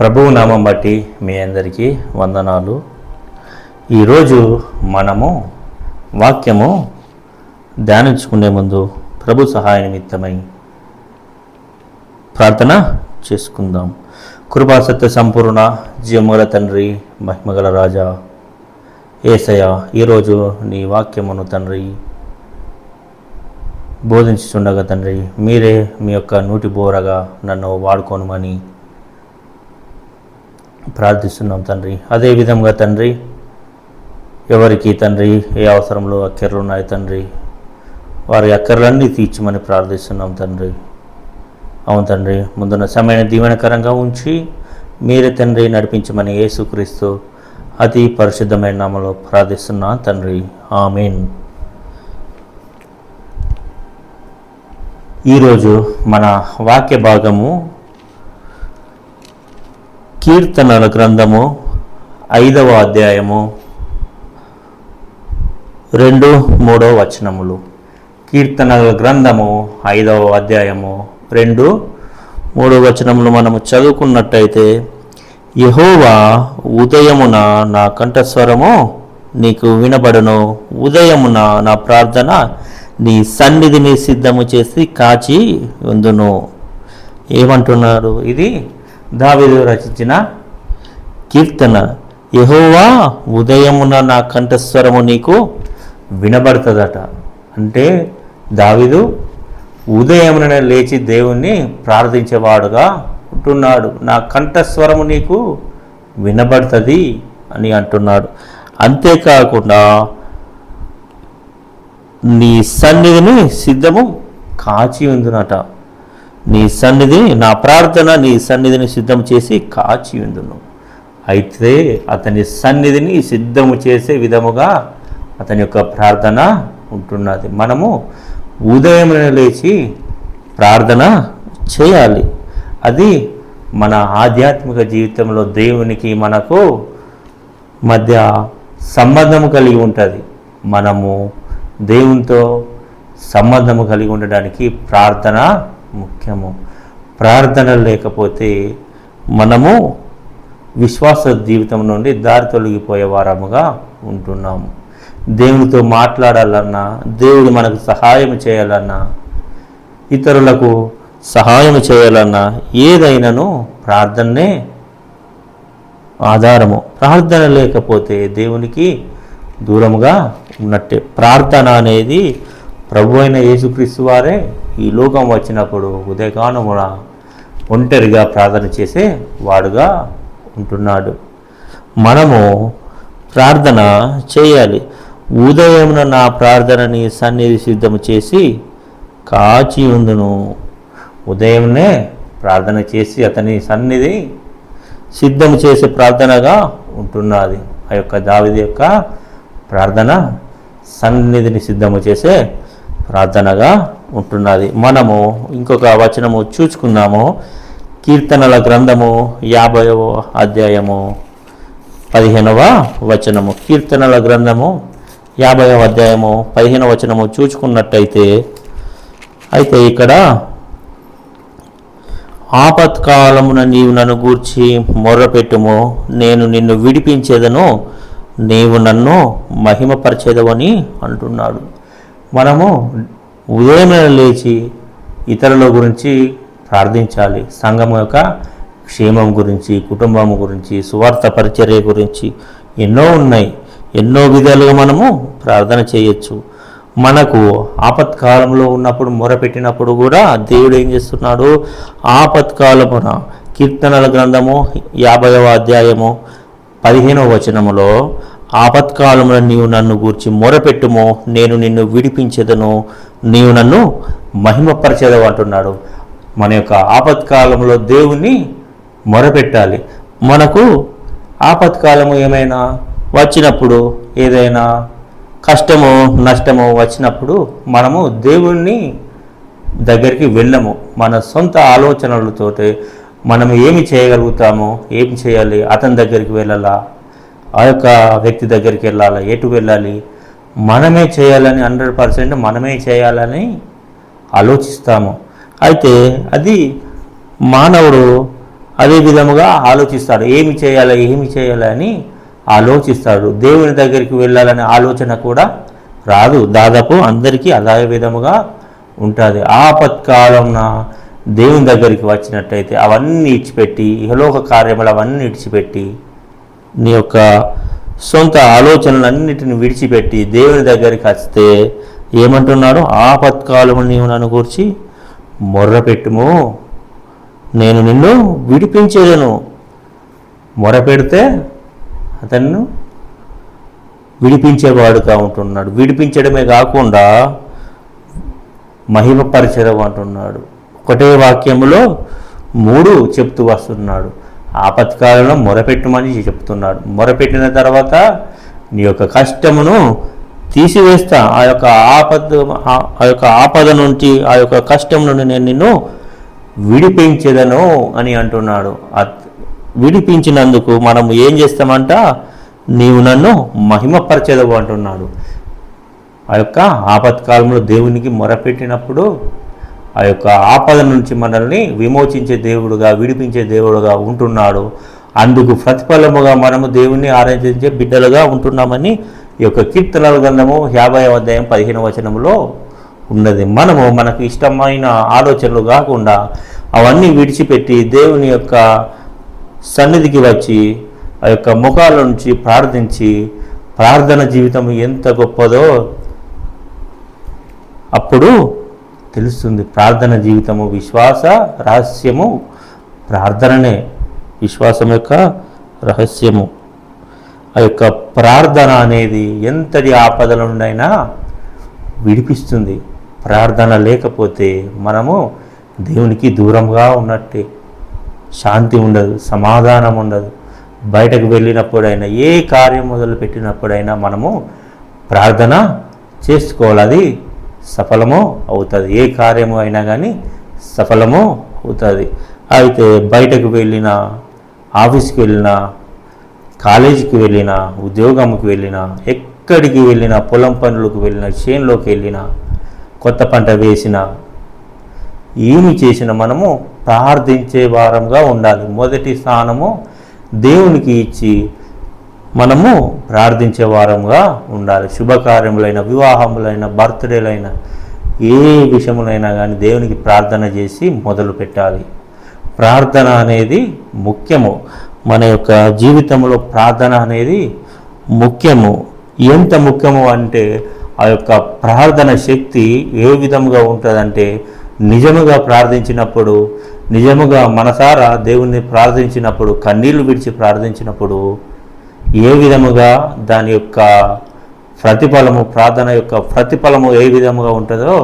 ప్రభువు నామం బట్టి మీ అందరికీ వందనాలు. ఈరోజు మనము వాక్యము ధ్యానించుకునే ముందు ప్రభు సహాయ నిమిత్తమై ప్రార్థన చేసుకుందాం. కృపాసత్య సంపూర్ణ జీవముల తండ్రి మహిమగల రాజా ఏసయ ఈరోజు నీ వాక్యమును తండ్రి బోధించుచుండగా తండ్రి మీరే మీ యొక్క నూటి బోరగా నన్ను వాడుకోనమని ప్రార్థిస్తున్నాం తండ్రి. అదే విధంగా తండ్రి ఎవరికి తండ్రి ఏ అవసరంలో అక్కర్లు ఉన్నాయి తండ్రి వారి అక్కర్లన్నీ తీర్చమని ప్రార్థిస్తున్నాం తండ్రి. అవును తండ్రి ముందున్న సమయాన్ని దీవెనకరంగా ఉంచి మీరే తండ్రి నడిపించమని యేసుక్రీస్తు అతి పరిశుద్ధమైన నామలో ప్రార్థిస్తున్నా తండ్రి. ఆమెన్. ఈరోజు మన వాక్య భాగము కీర్తనల గ్రంథము ఐదవ అధ్యాయము రెండు మూడో వచనములు. కీర్తనల గ్రంథము ఐదవ అధ్యాయము రెండు మూడో వచనములు మనము చదువుకున్నట్టయితే యహోవా ఉదయమున నా కంఠస్వరము నీకు వినబడును. ఉదయమున నా ప్రార్థన నీ సన్నిధిని సిద్ధము చేసి కాచి ఉందును. ఏమంటున్నారు ఇది? దావిదు రచించిన కీర్తన యహోవా ఉదయమున నా కంఠస్వరము నీకు వినబడుతుందట. అంటే దావిదు ఉదయమున లేచి దేవుణ్ణి ప్రార్థించేవాడుగా ఉంటున్నాడు. నా కంఠస్వరము నీకు వినబడుతుంది అని అంటున్నాడు. అంతేకాకుండా నీ సన్నిధిని సిద్ధము కాచి ఉందినట నీ సన్నిధి నా ప్రార్థన నీ సన్నిధిని సిద్ధం చేసి కాచి ఉందును అయితే అతని సన్నిధిని సిద్ధము చేసే విధముగా అతని యొక్క ప్రార్థన ఉంటున్నది. మనము ఉదయం లేచి ప్రార్థన చేయాలి. అది మన ఆధ్యాత్మిక జీవితంలో దేవునికి మనకు మధ్య సంబంధం కలిగి ఉంటుంది. మనము దేవునితో సంబంధము కలిగి ఉండడానికి ప్రార్థన ముఖ్యము. ప్రార్థనలు లేకపోతే మనము విశ్వాస జీవితం నుండి దారి తొలగిపోయే వారముగా ఉంటున్నాము. దేవునితో మాట్లాడాలన్నా దేవుడు మనకు సహాయం చేయాలన్నా ఇతరులకు సహాయం చేయాలన్నా ఏదైనాను ప్రార్థనే ఆధారము. ప్రార్థన లేకపోతే దేవునికి దూరముగా ఉన్నట్టే. ప్రార్థన అనేది ప్రభు అయిన యేసుక్రీస్తు వారే ఈ లోకం వచ్చినప్పుడు ఉదయకాలమున ఒంటరిగా ప్రార్థన చేసే వాడుగా ఉంటున్నాడు. మనము ప్రార్థన చేయాలి. ఉదయమున నా ప్రార్థనని సన్నిధి సిద్ధము చేసి కాచి ఉందును ఉదయంనే ప్రార్థన చేసి అతని సన్నిధి సిద్ధం చేసే ప్రార్థనగా ఉంటున్నది. ఆ యొక్క దావిది యొక్క ప్రార్థన సన్నిధిని సిద్ధము చేసే ప్రార్థనగా ఉంటున్నది. మనము ఇంకొక వచనము చూసుకున్నాము కీర్తనల గ్రంథము యాభైవ అధ్యాయము పదిహేనవ వచనము. కీర్తనల గ్రంథము యాభైవ అధ్యాయము పదిహేనవ వచనము చూసుకున్నట్టయితే అయితే ఇక్కడ ఆపత్కాలమున నీవు నన్ను గూర్చి మొర్రపెట్టుము. నేను నిన్ను విడిపించేదను నీవు నన్ను మహిమపరిచేదవని అంటున్నాడు. మనము ఉదయం లేచి ఇతరుల గురించి ప్రార్థించాలి. సంఘం యొక్క క్షేమం గురించి కుటుంబం గురించి సువార్త పరిచర్య గురించి ఎన్నో ఉన్నాయి. ఎన్నో విధాలుగా మనము ప్రార్థన చేయొచ్చు. మనకు ఆపత్కాలంలో ఉన్నప్పుడు మొరపెట్టినప్పుడు కూడా దేవుడు ఏం చేస్తున్నాడు? ఆపత్కాలమున కీర్తనల గ్రంథము యాభైవ అధ్యాయము పదిహేనవ వచనములో ఆపత్కాలంలో నీవు నన్ను గూర్చి మొరపెట్టుమో నేను నిన్ను విడిపించేదను. నీవు నన్ను మహిమపరచదవు అంటున్నాడు. మన యొక్క ఆపత్కాలంలో దేవుణ్ణి మొరపెట్టాలి. మనకు ఆపత్కాలము ఏమైనా వచ్చినప్పుడు ఏదైనా కష్టము నష్టము వచ్చినప్పుడు మనము దేవుణ్ణి దగ్గరికి వెళ్ళము. మన సొంత ఆలోచనలతోటి మనం ఏమి చేయగలుగుతామో ఏమి చేయాలి అతని దగ్గరికి వెళ్ళాలా? ఆ యొక్క వ్యక్తి దగ్గరికి వెళ్ళాలి? ఎటు వెళ్ళాలి? మనమే చేయాలని హండ్రెడ్ పర్సెంట్ మనమే చేయాలని ఆలోచిస్తాము. అయితే అది మానవుడు అదే విధముగా ఆలోచిస్తాడు. ఏమి చేయాలి ఏమి చేయాలి అని ఆలోచిస్తాడు. దేవుని దగ్గరికి వెళ్ళాలనే ఆలోచన కూడా రాదు. దాదాపు అందరికీ అదే విధముగా ఉంటుంది. ఆపత్కాలంన దేవుని దగ్గరికి వచ్చినట్టయితే అవన్నీ ఇడిచిపెట్టి ఇహలోక కార్యములు అవన్నీ ఇడిచిపెట్టి నీ యొక్క సొంత ఆలోచనలన్నిటిని విడిచిపెట్టి దేవుని దగ్గరికి వస్తే ఏమంటున్నాడు? ఆపత్కాలము నీవు నన్ను కూర్చి మొర్రపెట్టుము. నేను నిన్ను విడిపించేదను. మొరపెడితే అతను విడిపించేవాడుగా ఉంటున్నాడు. విడిపించడమే కాకుండా మహిమపరిచడం అంటున్నాడు. ఒకటే వాక్యములో మూడు చెప్తూ వస్తున్నాడు. ఆపత్కాలంలో మొరపెట్టమని చెప్తున్నాడు. మొరపెట్టిన తర్వాత నీ యొక్క కష్టమును తీసివేస్తా. ఆ యొక్క ఆపద ఆ- యొక్క ఆపద నుంచి ఆ యొక్క కష్టం నుండి నేను నిన్ను విడిపించేదను అని అంటున్నాడు. విడిపించినందుకు మనం ఏం చేస్తామంట? నీవు నన్ను మహిమపరచదవు అంటున్నాడు. ఆ యొక్క ఆపత్కాలంలో దేవునికి మొరపెట్టినప్పుడు ఆ యొక్క ఆపద నుంచి మనల్ని విమోచించే దేవుడుగా విడిపించే దేవుడుగా ఉంటున్నాడు. అందుకు ప్రతిఫలముగా మనము దేవుణ్ణి ఆరాధించే బిడ్డలుగా ఉంటున్నామని ఈ యొక్క కీర్తనల గ్రంథము యాభై అధ్యాయం పదిహేను వచనంలో ఉన్నది. మనము మనకు ఇష్టమైన ఆలోచనలు కాకుండా అవన్నీ విడిచిపెట్టి దేవుని యొక్క సన్నిధికి వచ్చి ఆ యొక్క ముఖాల నుంచి ప్రార్థించి ప్రార్థన జీవితం ఎంత గొప్పదో అప్పుడు తెలుస్తుంది. ప్రార్థన జీవితము విశ్వాస రహస్యము ప్రార్థననే విశ్వాసం యొక్క రహస్యము. ఆ యొక్క ప్రార్థన అనేది ఎంతటి ఆపదల నుండైనా విడిపిస్తుంది. ప్రార్థన లేకపోతే మనము దేవునికి దూరంగా ఉన్నట్టే. శాంతి ఉండదు సమాధానం ఉండదు. బయటకు వెళ్ళినప్పుడైనా ఏ కార్యం మొదలు పెట్టినప్పుడైనా మనము ప్రార్థన చేసుకోవాలి. అది సఫలము అవుతుంది. ఏ కార్యము అయినా కానీ సఫలము అవుతుంది. అయితే బయటకు వెళ్ళిన ఆఫీస్కి వెళ్ళినా కాలేజీకి వెళ్ళినా ఉద్యోగంకి వెళ్ళినా ఎక్కడికి వెళ్ళినా పొలం పనులకు వెళ్ళినా చేనులోకి వెళ్ళినా కొత్త పంట వేసినా ఏమి చేసిన మనము ప్రార్థించే వారంగా ఉండాలి. మొదటి స్థానము దేవునికి ఇచ్చి మనము ప్రార్థించే వారంగా ఉండాలి. శుభకార్యములైన వివాహములైన బర్త్డేలైన ఏ విషయములైనా కానీ దేవునికి ప్రార్థన చేసి మొదలు పెట్టాలి. ప్రార్థన అనేది ముఖ్యము. మన యొక్క జీవితంలో ప్రార్థన అనేది ముఖ్యము. ఎంత ముఖ్యము అంటే ఆ యొక్క ప్రార్థన శక్తి ఏ విధముగా ఉంటుందంటే నిజముగా ప్రార్థించినప్పుడు నిజముగా మనసారా దేవుణ్ణి ప్రార్థించినప్పుడు కన్నీళ్ళు విడిచి ప్రార్థించినప్పుడు ఏ విధముగా దాని యొక్క ప్రతిఫలము ప్రార్థన యొక్క ప్రతిఫలము ఏ విధముగా ఉంటుందో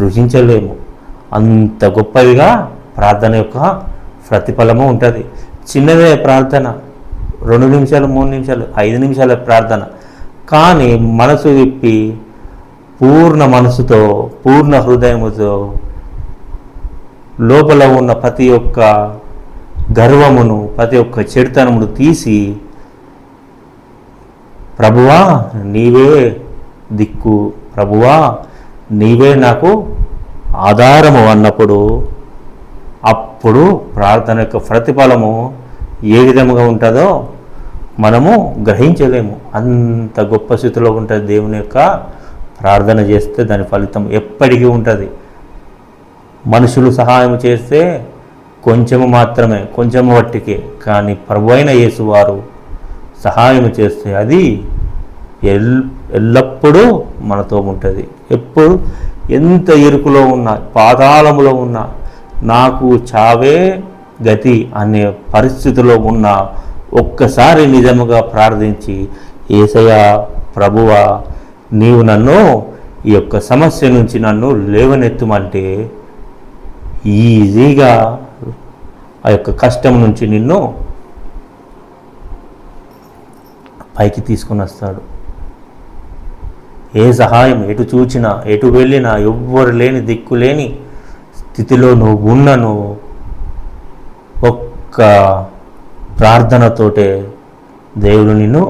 రుచించలేము అంత గొప్పదిగా ప్రార్థన యొక్క ప్రతిఫలము ఉంటుంది. చిన్నదే ప్రార్థన రెండు నిమిషాలు మూడు నిమిషాలు ఐదు నిమిషాల ప్రార్థన. కానీ మనసు విప్పి పూర్ణ మనసుతో పూర్ణ హృదయముతో లోపల ఉన్న ప్రతి ఒక్క గర్వమును ప్రతి ఒక్క చెడుతనమును తీసి ప్రభువా నీవే దిక్కు. ప్రభువా నీవే నాకు ఆధారము అన్నప్పుడు అప్పుడు ప్రార్థన యొక్క ప్రతిఫలము ఏ విధముగా ఉంటుందో మనము గ్రహించలేము. అంత గొప్ప స్థితిలో ఉంటుంది దేవుని యొక్క ప్రార్థన చేస్తే దాని ఫలితం ఎప్పటికీ ఉంటుంది. మనుషులు సహాయం చేస్తే కొంచెము మాత్రమే కొంచెము వట్టికే కానీ ప్రభు అయిన యేసువారు సహాయం చేస్తే అది ఎల్ ఎల్లప్పుడూ మనతో ఉంటుంది. ఎప్పుడు? ఎంత ఇరుకులో ఉన్నా పాతాళములో ఉన్నా నాకు చావే గతి అనే పరిస్థితిలో ఉన్న ఒక్కసారి నిజముగా ప్రార్థించి ఏసయ ప్రభువా నీవు నన్ను ఈ యొక్క సమస్య నుంచి నన్ను లేవనెత్తుమంటే ఈజీగా ఆ యొక్క కష్టం నుంచి నిన్ను పైకి తీసుకొని వస్తాడు. ఏ సహాయం ఎటు చూచినా ఎటు వెళ్ళినా ఎవ్వరు లేని దిక్కు లేని స్థితిలో నువ్వు ఉన్న నువ్వు ఒక్క ప్రార్థనతోటే దేవుడు నిన్ను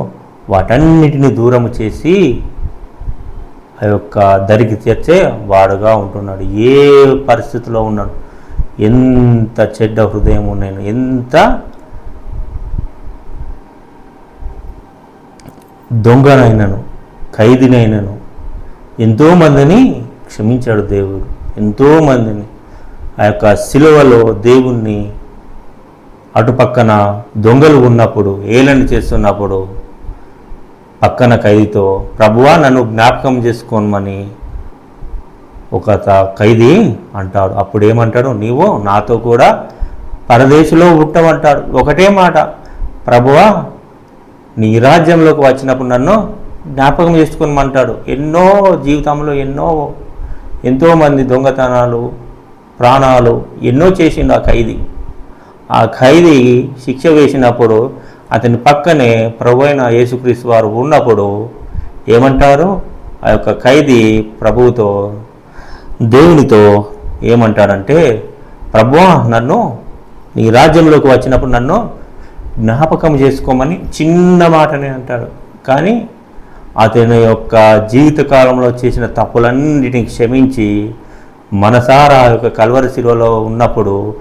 వాటన్నిటిని దూరము చేసి ఆ యొక్క దరికి తెచ్చే వాడుగా ఉంటున్నాడు. ఏ పరిస్థితిలో ఉన్నాడు ఎంత చెడ్డ హృదయం నేను ఎంత దొంగనైనను ఖైదీనైనను. ఎంతోమందిని క్షమించాడు దేవుడు. ఎంతోమందిని ఆ యొక్క శిలువలో దేవుణ్ణి అటుపక్కన దొంగలు ఉన్నప్పుడు ఏలని చేస్తున్నప్పుడు పక్కన ఖైదీతో ప్రభువా నన్ను జ్ఞాపకం చేసుకోమని ఒక త- ఖైదీ అంటాడు. అప్పుడు ఏమంటాడు నీవు నాతో కూడా పరదేశంలో ఉంటావంటాడు ఒకటే మాట. ప్రభువా నీ రాజ్యంలోకి వచ్చినప్పుడు నన్ను జ్ఞాపకం చేసుకోమంటాడు ఎన్నో జీవితంలో ఎన్నో ఎంతోమంది దొంగతనాలు ప్రాణాలు ఎన్నో చేసిండు ఆ ఖైదీ. ఆ ఖైదీ శిక్ష వేసినప్పుడు అతని పక్కనే ప్రభు అయిన యేసుక్రీస్తు వారు ఉన్నప్పుడు ఏమంటారు? ఆ యొక్క ఖైదీ ప్రభువుతో దేవునితో ఏమంటాడంటే ప్రభువా నన్ను నీ రాజ్యంలోకి వచ్చినప్పుడు నన్ను జ్ఞాపకం చేసుకోమని చిన్న మాటనే అంటాడు కానీ అతని యొక్క జీవితకాలంలో చేసిన తప్పులన్నిటిని క్షమించి మనసారా యొక్క కల్వరి శిలువలో ఉన్నప్పుడు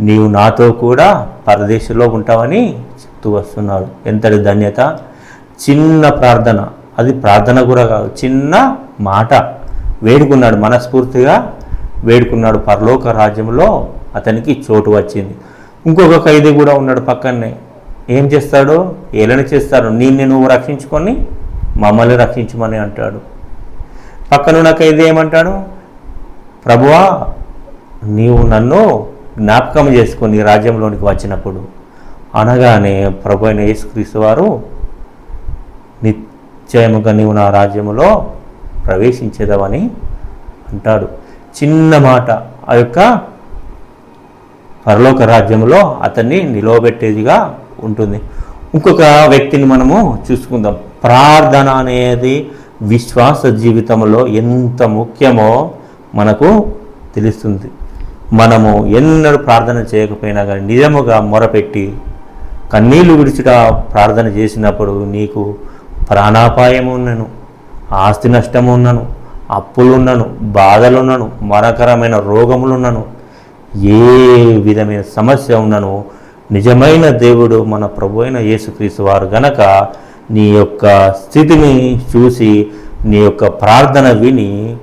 నీవు నాతో కూడా పరదేశంలో ఉంటావని చెప్తూ వస్తున్నాడు. ఎంతటి ధన్యత? చిన్న ప్రార్థన. అది ప్రార్థన కూడా కాదు చిన్న మాట. వేడుకున్నాడు మనస్ఫూర్తిగా. వేడుకున్నాడు పరలోక రాజ్యంలో అతనికి చోటు వచ్చింది. ఇంకొక ఖైదీ కూడా ఉన్నాడు పక్కనే. ఏం చేస్తాడు ఏలని చేస్తాడు నిన్ను నువ్వు రక్షించుకొని మమ్మల్ని రక్షించమని అంటాడు. పక్కనున్న ఖైదీ ఏమంటాడు? ప్రభువా నీవు నన్ను జ్ఞాపకం చేసుకొని రాజ్యంలోనికి వచ్చినప్పుడు అనగానే ప్రభు అయిన యేసుక్రీస్తు వారు నిశ్చయముగా నీవు నా రాజ్యములో ప్రవేశించేదవని అంటాడు. చిన్న మాట ఆ యొక్క పరలోక రాజ్యంలో అతన్ని నిలవబెట్టేదిగా ఉంటుంది. ఇంకొక వ్యక్తిని మనము చూసుకుందాం. ప్రార్థన అనేది విశ్వాస జీవితంలో ఎంత ముఖ్యమో మనకు తెలుస్తుంది. మనము ఎన్నడూ ప్రార్థన చేయకపోయినా కానీ నిజముగా మొరపెట్టి కన్నీళ్ళు విడిచిట ప్రార్థన చేసినప్పుడు నీకు ప్రాణాపాయం ఉన్నను ఆస్తి నష్టము ఉన్నను అప్పులున్నను బాధలున్నను మరకరమైన రోగములున్నను ఏ విధమైన సమస్య ఉన్నను నిజమైన దేవుడు మన ప్రభు అయిన యేసుక్రీస్తు వారు గనక నీ యొక్క స్థితిని చూసి నీ యొక్క ప్రార్థన విని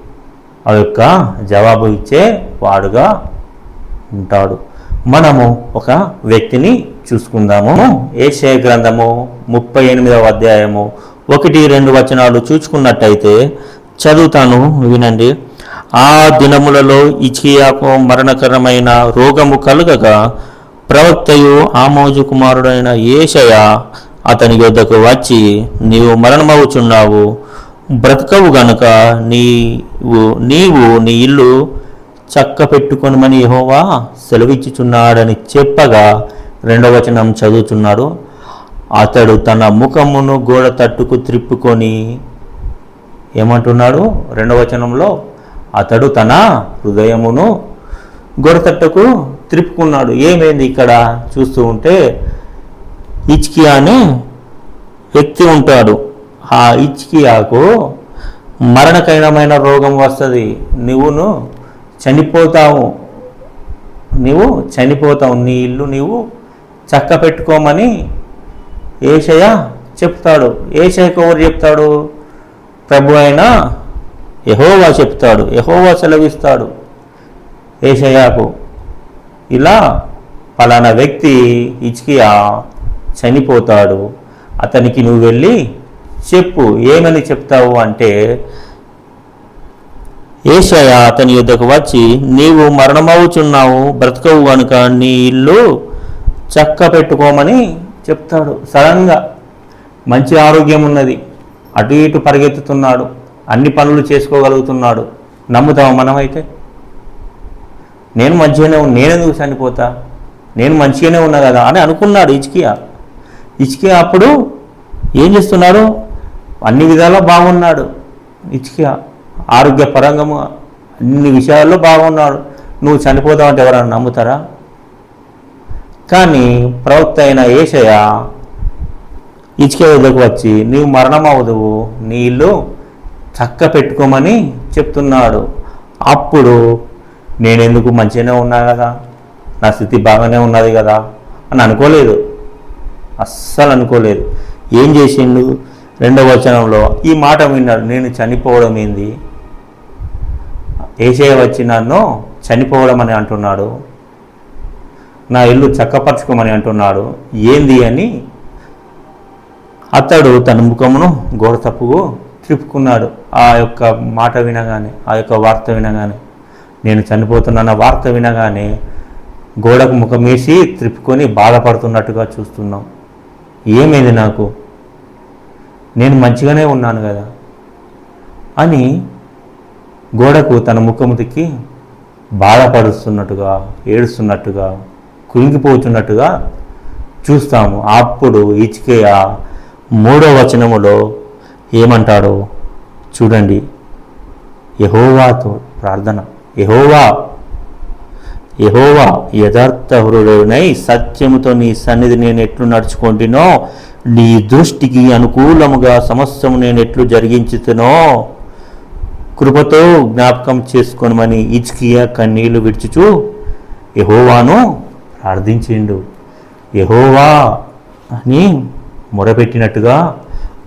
ఆ యొక్క జవాబు ఇచ్చే వాడుగా ఉంటాడు. మనము ఒక వ్యక్తిని చూసుకుందాము. ఏషయ గ్రంథము ముప్పై ఎనిమిదవ అధ్యాయము ఒకటి రెండు వచనాలు చూసుకున్నట్టయితే చదువుతాను వినండి. ఆ దినములలో ఇచియాకు మరణకరమైన రోగము కలుగగా ప్రవక్తయు ఆమోజు కుమారుడైన ఏషయ అతని యొద్దకు వచ్చి నీవు మరణమవుచున్నావు. బ్రతకవు గనుక నీవు నీవు నీ ఇల్లు చక్క పెట్టుకొనమని యహోవా సెలవిచ్చుచున్నాడని చెప్పగా రెండవ వచనం చదువుతున్నాడు. అతడు తన ముఖమును గోడ తట్టుకు త్రిప్పుకొని ఏమంటున్నాడు? రెండవ వచనంలో అతడు తన హృదయమును గోడ తట్టుకు త్రిప్పుకున్నాడు. ఏమైంది ఇక్కడ? చూస్తూ ఉంటే ఇచ్కియా అనే వ్యక్తి ఉంటాడు. ఆ ఇచ్కియాకు మరణకరమైన రోగం వస్తుంది. నువ్వును చనిపోతావు. నువ్వు చనిపోతావు. నీ ఇల్లు నీవు చక్క పెట్టుకోమని ఏషయ చెప్తాడు. ఏషయకు ఎవరు చెప్తాడు? ప్రభు అయిన యహోవా చెప్తాడు. యహోవా సెలవిస్తాడు ఏషయాకు. ఇలా పలానా వ్యక్తి ఇచ్కియా చనిపోతాడు. అతనికి నువ్వు వెళ్ళి చెప్పు ఏమని చెప్తావు అంటే ఏషయ అతని యుద్ధకు వచ్చి నీవు మరణమవుచున్నావు బ్రతకవు కనుక నీ ఇల్లు చక్క పెట్టుకోమని చెప్తాడు. సడన్గా మంచి ఆరోగ్యం ఉన్నది. అటు ఇటు పరిగెత్తుతున్నాడు. అన్ని పనులు చేసుకోగలుగుతున్నాడు. నమ్ముతావా మనమైతే? నేను మంచిగానే ఉన్నా నేనెందుకు చనిపోతా? నేను మంచిగానే ఉన్నా కదా అని అనుకున్నాడు ఇచ్కియా ఇచ్కియా అప్పుడు ఏం చేస్తున్నాడు? అన్ని విధాలా బాగున్నాడు ఇచ్కియా ఆరోగ్యపరంగా అన్ని విషయాల్లో బాగున్నాడు. నువ్వు చనిపోతావంటే ఎవరైనా నమ్ముతారా? కానీ ప్రవక్త అయిన ఏషయ ఇచ్కే వద్దకు వచ్చి నీవు మరణం అవదువు నీ ఇల్లు చక్క పెట్టుకోమని చెప్తున్నాడు. అప్పుడు నేనెందుకు మంచిగానే ఉన్నా కదా? నా స్థితి బాగానే ఉన్నది కదా? అని అనుకోలేదు. అస్సలు అనుకోలేదు. ఏం చేసిండు? రెండవ వచనంలో ఈ మాట విన్నాడు. నేను చనిపోవడం ఏంది? ఏసే వచ్చి నన్ను చనిపోవడం అని అంటున్నాడు. నా ఇల్లు చక్కపరచుకోమని అంటున్నాడు. ఏంది అని? అతడు తన ముఖమును గోడ తప్పుకు త్రిప్పుకున్నాడు. ఆ యొక్క మాట వినగానే ఆ యొక్క వార్త వినగానే నేను చనిపోతున్న వార్త వినగానే గోడకు ముఖం వేసి త్రిప్పుకొని బాధపడుతున్నట్టుగా చూస్తున్నాం. ఏమైంది నాకు? నేను మంచిగానే ఉన్నాను కదా? అని గోడకు తన ముఖము తిక్కి బాధపడుస్తున్నట్టుగా ఏడుస్తున్నట్టుగా కుంగిపోతున్నట్టుగా చూస్తాము. అప్పుడు ఇచ్కేయ మూడో వచనములో ఏమంటాడో చూడండి. యహోవాతో ప్రార్థన. యహోవా యహోవా యథార్థ హృదయునై సత్యముతో నీ సన్నిధి నేను ఎట్లు నడుచుకుంటునో నీ దృష్టికి అనుకూలముగా సమస్తము నేను ఎట్లు జరిగించుతునో కృపతో జ్ఞాపకం చేసుకోనమని ఇచ్కియా కన్నీళ్ళు విడుచుచు. యహోవాను ప్రార్థించిండు. యహోవా అని మొరపెట్టినట్టుగా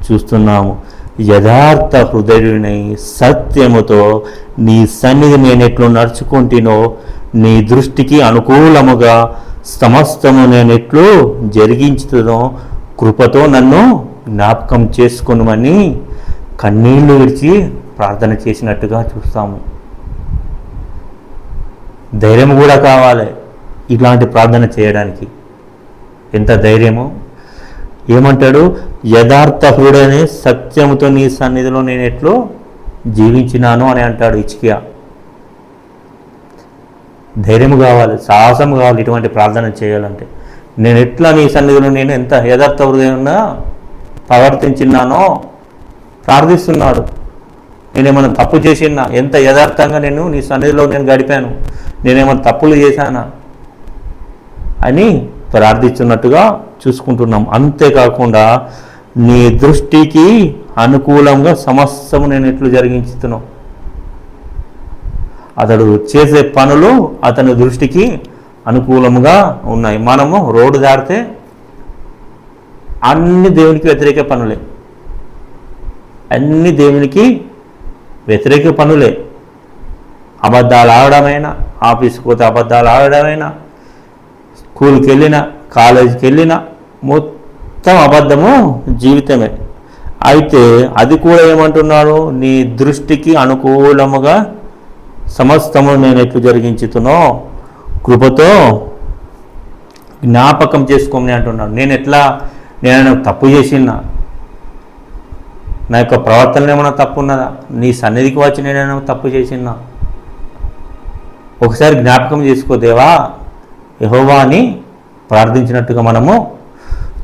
చూస్తున్నాము. యథార్థ హృదయుని సత్యముతో నీ సన్నిధి నేను ఎట్లు నడుచుకుంటునో నీ దృష్టికి అనుకూలముగా సమస్తము నేను ఎట్లు జరిగించుతునో కృపతో నన్ను జ్ఞాపకం చేసుకునమని కన్నీళ్ళు విడిచి ప్రార్థన చేసినట్టుగా చూస్తాము. ధైర్యం కూడా కావాలి ఇలాంటి ప్రార్థన చేయడానికి. ఎంత ధైర్యము? ఏమంటాడు? యథార్థ సత్యముతో నీ సన్నిధిలో నేను ఎట్లు జీవించినాను అని అంటాడు ఇచ్కియా ధైర్యం కావాలి సాహసం కావాలి ఇటువంటి ప్రార్థన చేయాలంటే. నేను ఎట్లా నీ సన్నిధిలో నేను ఎంత యథార్థ హృదయంగా ప్రవర్తించినానో ప్రార్థిస్తున్నాడు. నేనేమైనా తప్పు చేసినా ఎంత యథార్థంగా నేను నీ సన్నిధిలో నేను గడిపాను నేనేమైనా తప్పులు చేశానా అని ప్రార్థిస్తున్నట్టుగా చూసుకుంటున్నాం. అంతేకాకుండా నీ దృష్టికి అనుకూలంగా సమస్తము నేను ఎట్లు జరిగించుతున్నావు అతడు చేసే పనులు అతని దృష్టికి అనుకూలముగా ఉన్నాయి. మనము రోడ్డు దాటితే అన్ని దేవునికి వ్యతిరేక పనులే. అన్ని దేవునికి వ్యతిరేక పనులే. అబద్ధాలు ఆడడమైనా ఆఫీస్కి పోతే అబద్ధాలు ఆడడమైనా స్కూల్కి వెళ్ళినా కాలేజీకి వెళ్ళినా మొత్తం అబద్ధము జీవితమే. అయితే అది కూడా ఏమంటున్నాడు? నీ దృష్టికి అనుకూలముగా సమస్తము నేను ఎట్లు జరిగించుతునో కృపతో జ్ఞాపకం చేసుకోమని అంటున్నాడు. నేను ఎట్లా నేను తప్పు చేసిన? నా యొక్క ప్రవర్తనలో ఏమైనా తప్పు ఉన్నదా నీ సన్నిధికి వచ్చి నేనేమైనా తప్పు చేసినా? ఒకసారి జ్ఞాపకం చేసుకో యహోవాని ప్రార్థించినట్టుగా మనము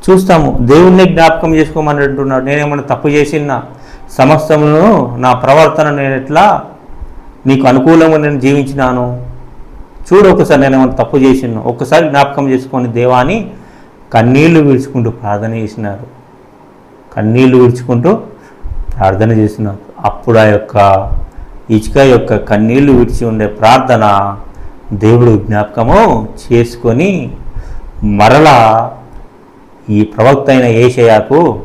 చూస్తాము. దేవుణ్ణి జ్ఞాపకం చేసుకోమని అంటున్నాడు. నేనేమైనా తప్పు చేసినా సమస్తమును నా ప్రవర్తన నేను ఎట్లా నీకు అనుకూలంగా నేను జీవించినాను? చూడు ఒకసారి నేను ఏమైనా తప్పు చేసినా ఒక్కసారి జ్ఞాపకం చేసుకొని దేవాని కన్నీళ్ళు విడుచుకుంటూ ప్రార్థన చేసినారు. కన్నీళ్ళు విడుచుకుంటూ ప్రార్థన చేసినారు. అప్పుడు ఆ యొక్క ఇచుక యొక్క కన్నీళ్ళు విడిచి ఉండే ప్రార్థన దేవుడు జ్ఞాపకము చేసుకొని మరలా ఈ ప్రవక్త అయిన ఏషయాకు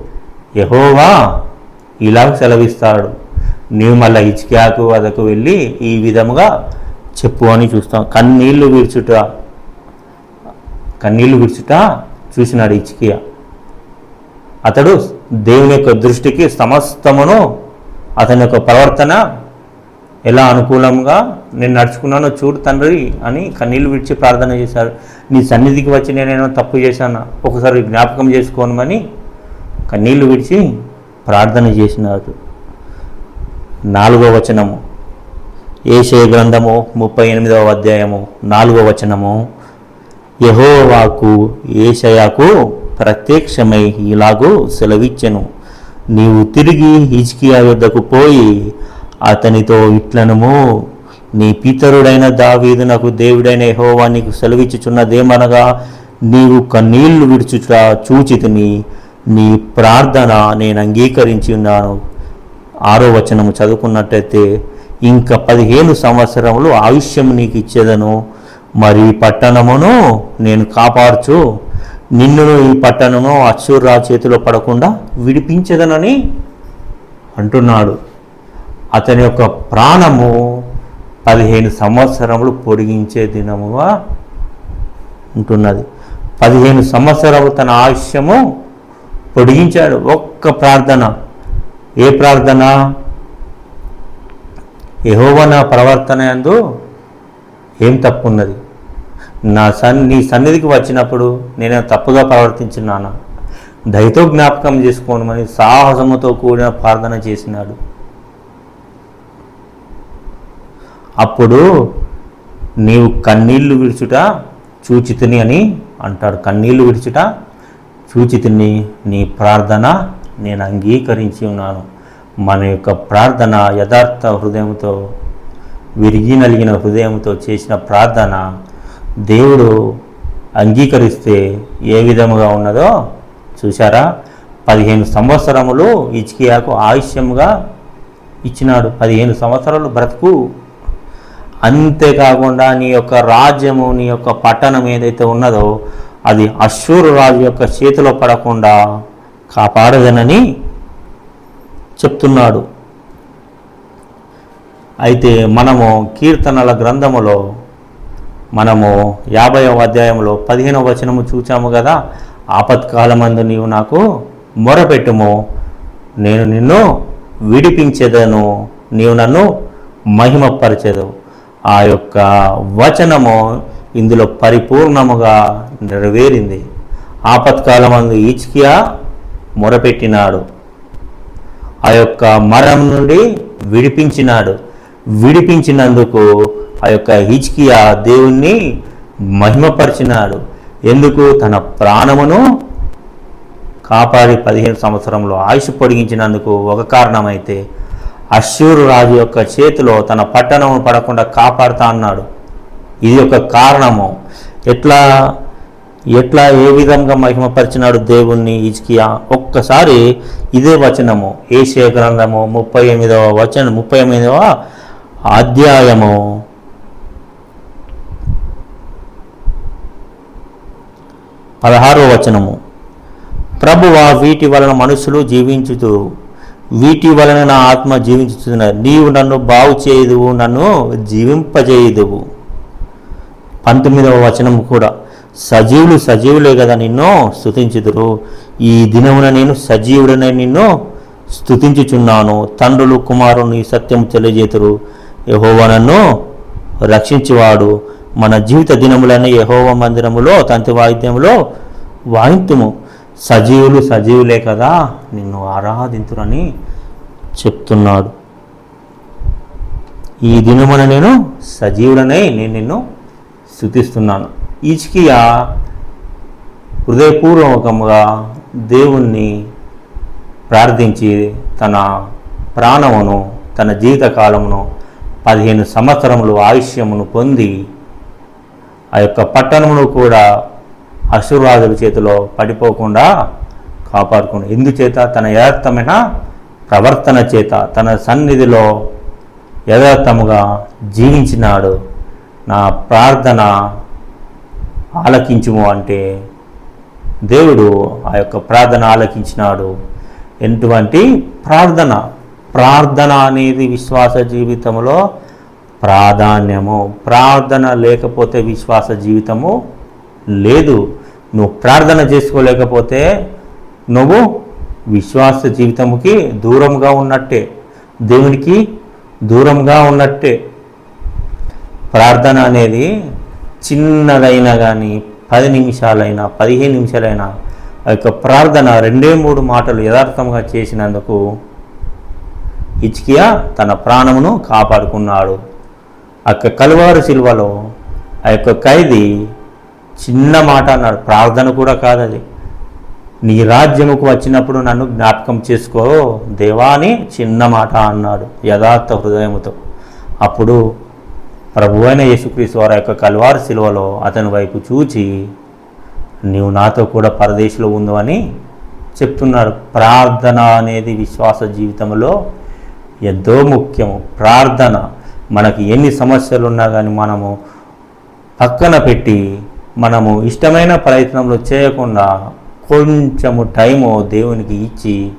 యహోవా ఇలా సెలవిస్తాడు. నీవు మళ్ళీ ఇచ్కాకు వదకు వెళ్ళి ఈ విధముగా చెప్పు అని చూస్తాం. కన్నీళ్ళు విడుచుట కన్నీళ్ళు విడుచుట చూసినాడు ఇచ్చికియా అతడు దేవుని యొక్క దృష్టికి సమస్తమును అతని యొక్క ప్రవర్తన ఎలా అనుకూలంగా నేను నడుచుకున్నాను చూడు తండ్రి అని కన్నీళ్ళు విడిచి ప్రార్థన చేశారు. నీ సన్నిధికి వచ్చి నేనేమో తప్పు చేశాను? ఒకసారి జ్ఞాపకం చేసుకోనమని కన్నీళ్ళు విడిచి ప్రార్థన చేసినారు నాలుగో వచనము. ఏషయ గ్రంథము ముప్పై ఎనిమిదవ అధ్యాయము. నాలుగో వచనము. యహోవాకు ఏషయాకు ప్రత్యక్షమై ఇలాగూ సెలవిచ్చెను. నీవు తిరిగి హిజ్కియా యొద్దకు పోయి అతనితో ఇట్లనము నీ పితరుడైన దావీదు నాకు దేవుడైన యెహోవా నీకు సెలవిచ్చుచున్నదేమనగా నీవు కన్నీళ్ళు విడుచుట చూచితిని నీ ప్రార్థన నేను అంగీకరించి ఉన్నాను. ఆరో వచనము చదువుకున్నట్టయితే ఇంకా పదిహేను సంవత్సరములు ఆయుష్యం నీకు ఇచ్చేదను మరి పట్టణమును నేను కాపాడుచు నిన్నును ఈ పట్టణము అశ్షూర్రా చేతిలో పడకుండా విడిపించదనని అంటున్నాడు. అతని యొక్క ప్రాణము పదిహేను సంవత్సరములు పొడిగించే దినముగా ఉంటున్నది. పదిహేను సంవత్సరములు తన ఆయుష్యము పొడిగించాడు. ఒక్క ప్రార్థన. ఏ ప్రార్థన? యహోవన నా ప్రవర్తన ఎందు ఏం తప్పు ఉన్నది నా సన్ నీ సన్నిధికి వచ్చినప్పుడు నేను తప్పుగా ప్రవర్తించినానా? దయతో జ్ఞాపకం చేసుకోనమని సాహసముతో కూడిన ప్రార్థన చేసినాడు. అప్పుడు నీవు కన్నీళ్ళు విడుచుట చూచితిని అని అంటాడు. కన్నీళ్ళు విడుచుట చూచితిని నీ ప్రార్థన నేను అంగీకరించి ఉన్నాను. మన యొక్క ప్రార్థన యథార్థ హృదయంతో విరిగి నలిగిన హృదయంతో చేసిన ప్రార్థన దేవుడు అంగీకరిస్తే ఏ విధముగా ఉన్నదో చూసారా పదిహేను సంవత్సరములు ఇచ్కియాకు ఆయుష్యముగా ఇచ్చినాడు. పదిహేను సంవత్సరాలు బ్రతుకు అంతేకాకుండా నీ యొక్క రాజ్యము నీ యొక్క పట్టణం ఏదైతే ఉన్నదో అది అశ్వరు రాజు యొక్క చేతిలో పడకుండా కాపాడదనని చెప్తున్నాడు. అయితే మనము కీర్తనల గ్రంథములో మనము యాభైవ అధ్యాయంలో పదిహేనవ వచనము చూచాము కదా ఆపత్కాలమందు నీవు నాకు మొరపెట్టుము నేను నిన్ను విడిపించేదను నీవు నన్ను మహిమపరిచేదవు. ఆ యొక్క వచనము ఇందులో పరిపూర్ణముగా నెరవేరింది. ఆపత్కాలమందు ఈచ్కియా మొరపెట్టినాడు. ఆ యొక్క మరణం నుండి విడిపించినాడు. విడిపించినందుకు ఆ యొక్క హిజ్కియా దేవుణ్ణి మహిమపరిచినాడు. ఎందుకు? తన ప్రాణమును కాపాడి పదిహేను సంవత్సరంలో ఆయుష్ పొడిగించినందుకు ఒక కారణమైతే అశ్షూరు రాజు యొక్క చేతిలో తన పట్టణము పడకుండా కాపాడుతా అన్నాడు. ఇది ఒక కారణము. ఎట్లా ఎట్లా ఏ విధంగా మహిమపరిచినాడు దేవుణ్ణి ఇజ్కియా ఒక్కసారి ఇదే వచనము. ఏషియ గ్రంథము ముప్పై ఎనిమిదవ వచనం ముప్పై ఎనిమిదవ అధ్యాయము. పదహారవ వచనము. ప్రభువా వీటి వలన మనుషులు జీవించుతూ వీటి వలన నా ఆత్మ జీవించుతున్నది నీవు నన్ను బాగు చేయుదువు నన్ను జీవింపజేయుదువు. పంతొమ్మిదవ వచనం కూడా సజీవులు సజీవులే కదా నిన్ను స్థుతించుదురు ఈ దినమున నేను సజీవుడనే నిన్ను స్థుతించుచున్నాను తండ్రులు కుమారుని సత్యం తెలియజేతురు. యహోవా నన్ను రక్షించువాడు. మన జీవిత దినములైన యహోవ మందిరములో తంతి వాయిద్యములో వాయింతుము. సజీవులు సజీవులే కదా నిన్ను ఆరాధింతురని చెప్తున్నాడు. ఈ దినమున నేను సజీవుడనై నేను నిన్ను స్థుతిస్తున్నాను. ఈచికియా హృదయపూర్వకముగా దేవుణ్ణి ప్రార్థించి తన ప్రాణమును తన జీవితకాలమును పదిహేను సంవత్సరములు ఆయుష్యమును పొంది ఆ యొక్క పట్టణమును కూడా అసురాజుల చేతిలో పడిపోకుండా కాపాడుకుని ఎందుచేత? తన యథార్థమైన ప్రవర్తన చేత తన సన్నిధిలో యథార్థముగా జీవించినాడు. నా ప్రార్థన ఆలకించుము అంటే దేవుడు ఆ యొక్క ప్రార్థన ఆలకించినాడు. ఎటువంటి ప్రార్థన? ప్రార్థన అనేది విశ్వాస జీవితంలో ప్రాధాన్యము. ప్రార్థన లేకపోతే విశ్వాస జీవితము లేదు. నువ్వు ప్రార్థన చేసుకోలేకపోతే నువ్వు విశ్వాస జీవితముకి దూరంగా ఉన్నట్టే. దేవునికి దూరంగా ఉన్నట్టే. ప్రార్థన అనేది చిన్నదైనా కానీ పది నిమిషాలైనా పదిహేను నిమిషాలైనా ఆ యొక్క ప్రార్థన రెండే మూడు మాటలు యథార్థంగా చేసినందుకు ఇచ్కియా తన ప్రాణమును కాపాడుకున్నాడు. ఆ కలువారు శిల్వలో ఆ యొక్క ఖైదీ చిన్న మాట అన్నాడు. ప్రార్థన కూడా కాదు అది. నీ రాజ్యముకు వచ్చినప్పుడు నన్ను జ్ఞాపకం చేసుకో. దేవా అని చిన్న మాట అన్నాడు యథార్థ హృదయముతో. అప్పుడు ప్రభు అయిన యేసుక్రీస్తు వారి యొక్క కల్వారు శిలువలో అతని వైపు చూచి నీవు నాతో కూడా పరదేశంలో ఉందో అని చెప్తున్నారు. ప్రార్థన అనేది విశ్వాస జీవితంలో ఎంతో ముఖ్యము. ప్రార్థన మనకి ఎన్ని సమస్యలు ఉన్నా కానీ మనము పక్కన పెట్టి మనము ఇష్టమైన ప్రయత్నంలో చేయకుండా కొంచెము టైము దేవునికి ఇచ్చి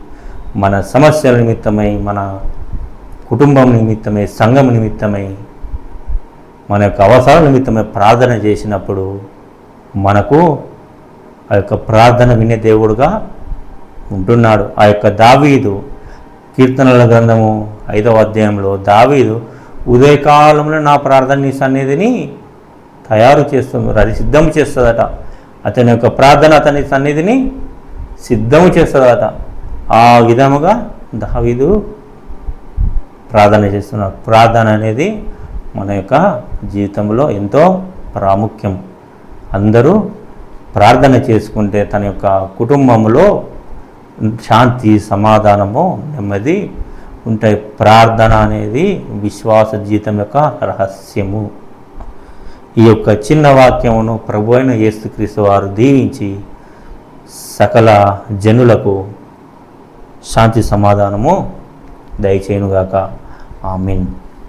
మన సమస్యల నిమిత్తమై మన కుటుంబం నిమిత్తమై సంఘం నిమిత్తమై మన యొక్క అవసరాల నిమిత్తమై ప్రార్థన చేసినప్పుడు మనకు ఆ యొక్క ప్రార్థన వినే దేవుడుగా ఉంటున్నాడు. ఆ యొక్క దావీదు కీర్తనల గ్రంథము ఐదవ అధ్యాయంలో దావీదు ఉదయకాలంలో నా ప్రార్థన నీ సన్నిధిని తయారు చేస్తుంది అది సిద్ధం చేస్తుందట. అతని యొక్క ప్రార్థన అతని సన్నిధిని సిద్ధము చేస్తుందట. ఆ విధముగా దావీదు ప్రార్థన చేస్తున్నాడు ప్రార్థన అనేది మన యొక్క జీవితంలో ఎంతో ప్రాముఖ్యం. అందరూ ప్రార్థన చేసుకుంటే తన యొక్క కుటుంబంలో శాంతి సమాధానము నెమ్మది ఉంటాయి. ప్రార్థన అనేది విశ్వాస జీవితం యొక్క రహస్యము. ఈ యొక్క చిన్న వాక్యమును ప్రభు అయిన యేసుక్రీస్తు వారు దీవించి సకల జనులకు శాంతి సమాధానము దయచేయునుగాక. ఆమెన్.